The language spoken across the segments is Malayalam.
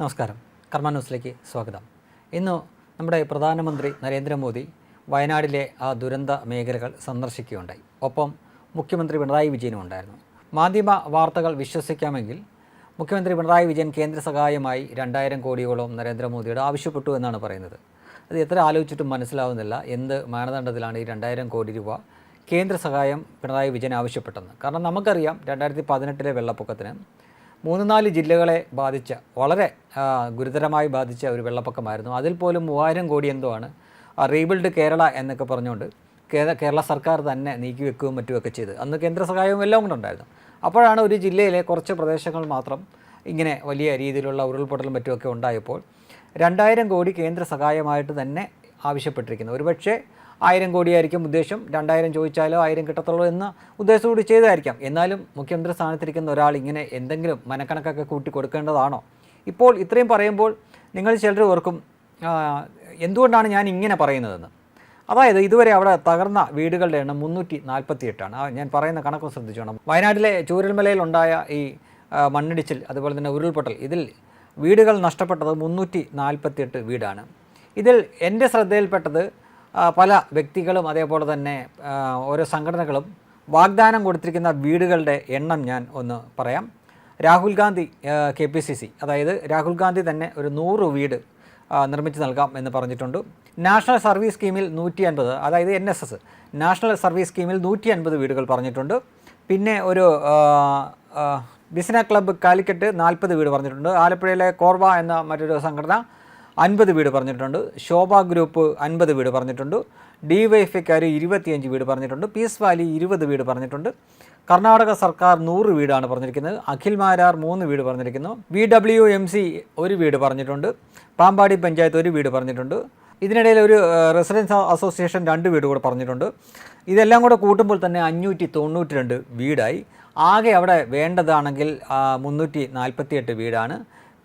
നമസ്കാരം. കർമ്മ ന്യൂസിലേക്ക് സ്വാഗതം. ഇന്ന് നമ്മുടെ പ്രധാനമന്ത്രി നരേന്ദ്രമോദി വയനാടിലെ ആ ദുരന്ത മേഖലകൾ സന്ദർശിക്കുകയുണ്ടായി. ഒപ്പം മുഖ്യമന്ത്രി പിണറായി വിജയനും ഉണ്ടായിരുന്നു. മാധ്യമ വാർത്തകൾ വിശ്വസിക്കാമെങ്കിൽ മുഖ്യമന്ത്രി പിണറായി വിജയൻ കേന്ദ്ര സഹായമായി രണ്ടായിരം കോടിയോളം നരേന്ദ്രമോദിയോട് ആവശ്യപ്പെട്ടു എന്നാണ് പറയുന്നത്. അത് എത്ര ആലോചിച്ചിട്ടും മനസ്സിലാവുന്നില്ല എന്ത് മാനദണ്ഡത്തിലാണ് ഈ രണ്ടായിരം കോടി രൂപ കേന്ദ്ര സഹായം പിണറായി വിജയൻ ആവശ്യപ്പെട്ടെന്ന് കാരണം നമുക്കറിയാം രണ്ടായിരത്തി പതിനെട്ടിലെ വെള്ളപ്പൊക്കത്തിന് മൂന്ന് നാല് ജില്ലകളെ ബാധിച്ച വളരെ ഗുരുതരമായി ബാധിച്ച ഒരു വെള്ളപ്പൊക്കമായിരുന്നു. അതിൽ പോലും മൂവായിരം കോടി എന്തോ ആണ് റീബിൽഡ് കേരള എന്നൊക്കെ പറഞ്ഞുകൊണ്ട് കേരള സർക്കാർ തന്നെ നീക്കി വെക്കുകയും മറ്റുമൊക്കെ ചെയ്ത്. അന്ന് കേന്ദ്ര സഹായവും എല്ലാം കൂടെ ഉണ്ടായിരുന്നു. അപ്പോഴാണ് ഒരു ജില്ലയിലെ കുറച്ച് പ്രദേശങ്ങൾ മാത്രം ഇങ്ങനെ വലിയ രീതിയിലുള്ള ഉരുൾപൊട്ടലും മറ്റുമൊക്കെ ഉണ്ടായപ്പോൾ രണ്ടായിരം കോടി കേന്ദ്ര സഹായമായിട്ട് തന്നെ ആവശ്യപ്പെട്ടിരിക്കുന്നത്. ഒരുപക്ഷെ ആയിരം കോടിയായിരിക്കും ഉദ്ദേശം. രണ്ടായിരം ചോദിച്ചാലോ ആയിരം കിട്ടത്തുള്ളൂ എന്ന കൂടി ചെയ്തായിരിക്കാം എന്നാലും മുഖ്യമന്ത്രി സ്ഥാനത്തിരിക്കുന്ന ഒരാൾ ഇങ്ങനെ എന്തെങ്കിലും മനക്കണക്കൊക്കെ കൂട്ടി കൊടുക്കേണ്ടതാണോ? ഇപ്പോൾ ഇത്രയും പറയുമ്പോൾ നിങ്ങൾ ചിലർ ഓർക്കും എന്തുകൊണ്ടാണ് ഞാൻ ഇങ്ങനെ പറയുന്നതെന്ന്? അതായത് ഇതുവരെ അവിടെ തകർന്ന വീടുകളുടെ എണ്ണം മുന്നൂറ്റി നാൽപ്പത്തി എട്ടാണ് ഞാൻ പറയുന്ന കണക്കും ശ്രദ്ധിച്ചു വേണം. വയനാട്ടിലെ ചൂരൽമലയിലുണ്ടായ ഈ മണ്ണിടിച്ചിൽ അതുപോലെ തന്നെ ഉരുൾപൊട്ടൽ ഇതിൽ വീടുകൾ നഷ്ടപ്പെട്ടത് മുന്നൂറ്റി നാൽപ്പത്തിയെട്ട് വീടാണ്. ഇതിൽ എന്റെ ശ്രദ്ധയിൽപ്പെട്ടത് പല വ്യക്തികളും അതേപോലെ തന്നെ ഓരോ സംഘടനകളും വാഗ്ദാനം കൊടുത്തിരിക്കുന്ന വീടുകളുടെ എണ്ണം ഞാൻ ഒന്ന് പറയാം. Rahul Gandhi K P C C അതായത് രാഹുൽ ഗാന്ധി തന്നെ ഒരു നൂറ് വീട് നിർമ്മിച്ച് നൽകാം എന്ന് പറഞ്ഞിട്ടുണ്ട്. നാഷണൽ സർവീസ് സ്കീമിൽ നൂറ്റി അൻപത് അതായത് N S S national service സ്കീമിൽ നൂറ്റി അൻപത് വീടുകൾ പറഞ്ഞിട്ടുണ്ട്. പിന്നെ ഒരു ബിസിന ക്ലബ്ബ് കാലിക്കറ്റ് നാൽപ്പത് വീട് പറഞ്ഞിട്ടുണ്ട്. ആലപ്പുഴയിലെ കോർവ എന്ന മറ്റൊരു സംഘടന അൻപത് വീട് പറഞ്ഞിട്ടുണ്ട്. ശോഭ ഗ്രൂപ്പ് അൻപത് വീട് പറഞ്ഞിട്ടുണ്ട്. ഡി വൈഫൈക്കാർ ഇരുപത്തിയഞ്ച് വീട് പറഞ്ഞിട്ടുണ്ട്. പീസ് വാലി ഇരുപത് വീട് പറഞ്ഞിട്ടുണ്ട്. കർണാടക സർക്കാർ നൂറ് വീടാണ് പറഞ്ഞിരിക്കുന്നത്. അഖിൽ മാരാർ മൂന്ന് വീട് പറഞ്ഞിരിക്കുന്നു. വി ഡബ്ല്യു എം സി ഒരു വീട് പറഞ്ഞിട്ടുണ്ട്. പാമ്പാടി പഞ്ചായത്ത് ഒരു വീട് പറഞ്ഞിട്ടുണ്ട്. ഇതിനിടയിൽ ഒരു റെസിഡൻസ് അസോസിയേഷൻ രണ്ട് വീട് കൂടെ പറഞ്ഞിട്ടുണ്ട്. ഇതെല്ലാം കൂടെ കൂട്ടുമ്പോൾ തന്നെ അഞ്ഞൂറ്റി തൊണ്ണൂറ്റി രണ്ട് വീടായി. ആകെ അവിടെ വേണ്ടതാണെങ്കിൽ മുന്നൂറ്റി നാൽപ്പത്തിയെട്ട് വീടാണ്.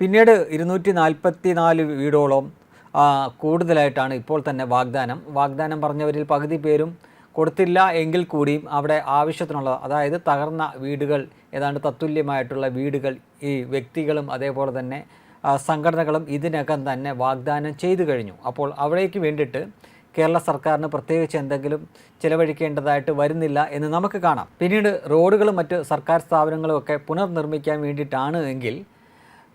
പിന്നീട് ഇരുന്നൂറ്റി നാൽപ്പത്തി നാല് വീടോളം കൂടുതലായിട്ടാണ് ഇപ്പോൾ തന്നെ വാഗ്ദാനം. വാഗ്ദാനം പറഞ്ഞവരിൽ പകുതി പേരും കൊടുത്തില്ല എങ്കിൽ കൂടിയും അവിടെ ആവശ്യത്തിനുള്ള അതായത് തകർന്ന വീടുകൾ ഏതാണ്ട് തത്തുല്യമായിട്ടുള്ള വീടുകൾ ഈ വ്യക്തികളും അതേപോലെ തന്നെ സംഘടനകളും ഇതിനകം തന്നെ വാഗ്ദാനം ചെയ്തു കഴിഞ്ഞു. അപ്പോൾ അവിടേക്ക് വേണ്ടിയിട്ട് കേരള സർക്കാരിന് പ്രത്യേകിച്ച് എന്തെങ്കിലും ചിലവഴിക്കേണ്ടതായിട്ട് വരുന്നില്ല എന്ന് നമുക്ക് കാണാം. പിന്നീട് റോഡുകളും മറ്റ് സർക്കാർ സ്ഥാപനങ്ങളും ഒക്കെ പുനർനിർമ്മിക്കാൻ വേണ്ടിയിട്ടാണ് എങ്കിൽ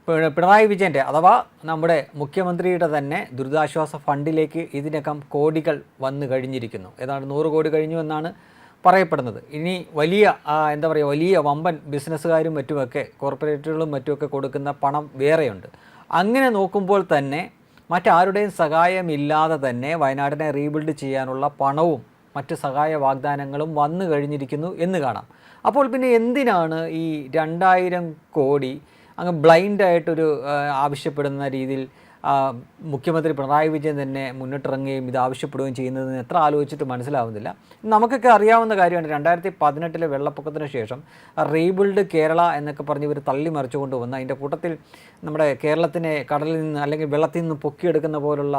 പിണറായി വിജയന്റെ അഥവാ നമ്മുടെ മുഖ്യമന്ത്രിയുടെ തന്നെ ദുരിതാശ്വാസ ഫണ്ടിലേക്ക് ഇതിനകം കോടികൾ വന്നു കഴിഞ്ഞിരിക്കുന്നു. ഏതാണ്ട് നൂറ് കോടി കഴിഞ്ഞു എന്നാണ് പറയപ്പെടുന്നത്. ഇനി വലിയ എന്താ പറയുക വലിയ വമ്പൻ ബിസിനസ്സുകാരും മറ്റുമൊക്കെ കോർപ്പറേറ്റുകളും മറ്റുമൊക്കെ കൊടുക്കുന്ന പണം വേറെയുണ്ട്. അങ്ങനെ നോക്കുമ്പോൾ തന്നെ മറ്റാരുടെയും സഹായമില്ലാതെ തന്നെ വയനാടിനെ റീബിൽഡ് ചെയ്യാനുള്ള പണവും മറ്റ് സഹായ വാഗ്ദാനങ്ങളും വന്നു കഴിഞ്ഞിരിക്കുന്നു എന്ന് കാണാം. അപ്പോൾ പിന്നെ എന്തിനാണ് ഈ രണ്ടായിരം കോടി അങ്ങ് ബ്ലൈൻഡായിട്ടൊരു ആവശ്യപ്പെടുന്ന രീതിയിൽ മുഖ്യമന്ത്രി പിണറായി വിജയൻ തന്നെ മുന്നിട്ടിറങ്ങുകയും ഇത് ആവശ്യപ്പെടുകയും ചെയ്യുന്നതെന്ന് എത്ര ആലോചിച്ചിട്ട് മനസ്സിലാവുന്നില്ല. നമുക്കൊക്കെ അറിയാവുന്ന കാര്യമാണ് രണ്ടായിരത്തി പതിനെട്ടിലെ വെള്ളപ്പൊക്കത്തിന് ശേഷം റീബിൽഡ് കേരള എന്നൊക്കെ പറഞ്ഞ് ഇവർ തള്ളി മറിച്ചുകൊണ്ട് വന്ന അതിന്റെ കൂട്ടത്തിൽ നമ്മുടെ കേരളത്തിനെ കടലിൽ നിന്ന് അല്ലെങ്കിൽ വെള്ളത്തിൽ നിന്ന് പൊക്കിയെടുക്കുന്ന പോലുള്ള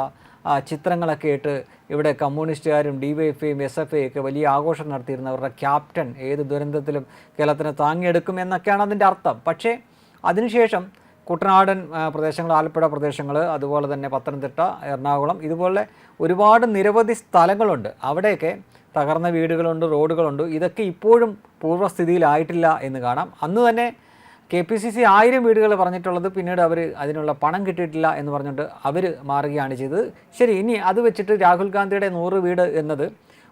ചിത്രങ്ങളൊക്കെ ഇട്ട് ഇവിടെ കമ്മ്യൂണിസ്റ്റുകാരും ഡി വൈ എഫ് ഐയും എസ് എഫ് ഐ ഒക്കെ വലിയ ആഘോഷം നടത്തിയിരുന്ന അവരുടെ ക്യാപ്റ്റൻ ഏത് ദുരന്തത്തിലും കേരളത്തിനെ താങ്ങിയെടുക്കും എന്നൊക്കെയാണ് അതിന്റെ അർത്ഥം. പക്ഷേ അതിനുശേഷം കുട്ടനാടൻ പ്രദേശങ്ങൾ ആലപ്പുഴ പ്രദേശങ്ങൾ അതുപോലെ തന്നെ പത്തനംതിട്ട എറണാകുളം ഇതുപോലെ ഒരുപാട് നിരവധി സ്ഥലങ്ങളുണ്ട്. അവിടെയൊക്കെ തകർന്ന വീടുകളുണ്ട് റോഡുകളുണ്ട്. ഇതൊക്കെ ഇപ്പോഴും പൂർവസ്ഥിതിയിലായിട്ടില്ല എന്ന് കാണാം. അന്ന് തന്നെ കെ പി സി സി ആയിരം വീടുകൾ പറഞ്ഞിട്ടുള്ളത് പിന്നീട് അവർ അതിനുള്ള പണം കിട്ടിയിട്ടില്ല എന്ന് പറഞ്ഞുകൊണ്ട് അവർ മാറുകയാണ് ചെയ്തത്. ശരി ഇനി അത് വെച്ചിട്ട് രാഹുൽ ഗാന്ധിയുടെ നൂറ് വീട് എന്നത്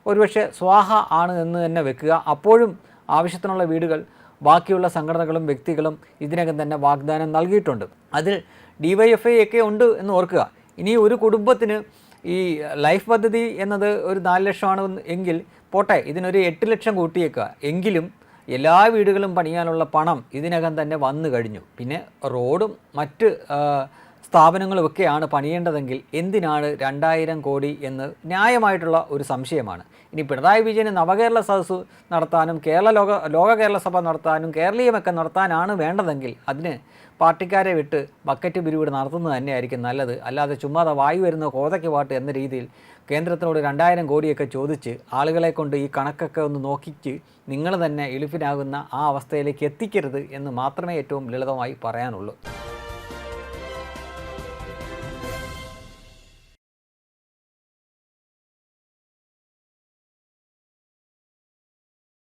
ഒരുപക്ഷെ സ്വാഹ ആണ് എന്ന് തന്നെ വെക്കുക. അപ്പോഴും ആവശ്യത്തിനുള്ള വീടുകൾ ബാക്കിയുള്ള സംഘടനകളും വ്യക്തികളും ഇതിനകം തന്നെ വാഗ്ദാനം നൽകിയിട്ടുണ്ട്. അതിൽ ഡി വൈ എഫ് ഐ ഒക്കെ ഉണ്ട് എന്ന് ഓർക്കുക. ഇനി ഒരു കുടുംബത്തിന് ഈ ലൈഫ് പദ്ധതി എന്നത് ഒരു നാല് ലക്ഷമാണ് എങ്കിൽ പോട്ടെ ഇതിനൊരു എട്ട് ലക്ഷം കൂട്ടിയേക്കുക. എങ്കിലും എല്ലാ വീടുകളും പണിയാനുള്ള പണം ഇതിനകം തന്നെ വന്നു കഴിഞ്ഞു. പിന്നെ റോഡും മറ്റ് സ്ഥാപനങ്ങളുമൊക്കെയാണ് പണിയേണ്ടതെങ്കിൽ എന്തിനാണ് രണ്ടായിരം കോടി എന്ന് ന്യായമായിട്ടുള്ള ഒരു സംശയമാണ്. ഇനി പിണറായി വിജയന് നവകേരള സദസ്സ് നടത്താനും കേരള ലോക ലോക കേരള സഭ നടത്താനും കേരളീയമൊക്കെ നടത്താനാണ് വേണ്ടതെങ്കിൽ അതിന് പാർട്ടിക്കാരെ വിട്ട് ബക്കറ്റ് പിരിവിട് നടത്തുന്നത് തന്നെയായിരിക്കും നല്ലത്. അല്ലാതെ ചുമ്മാതെ വായു വരുന്ന കോതയ്ക്ക് പാട്ട് എന്ന രീതിയിൽ കേന്ദ്രത്തിനോട് രണ്ടായിരം കോടിയൊക്കെ ചോദിച്ച് ആളുകളെ കൊണ്ട് ഈ കണക്കൊക്കെ ഒന്ന് നോക്കിച്ച് നിങ്ങൾ തന്നെ എളുപ്പിനാകുന്ന ആ അവസ്ഥയിലേക്ക് എത്തിക്കരുത് എന്ന് മാത്രമേ ഏറ്റവും ലളിതമായി പറയാനുള്ളൂ.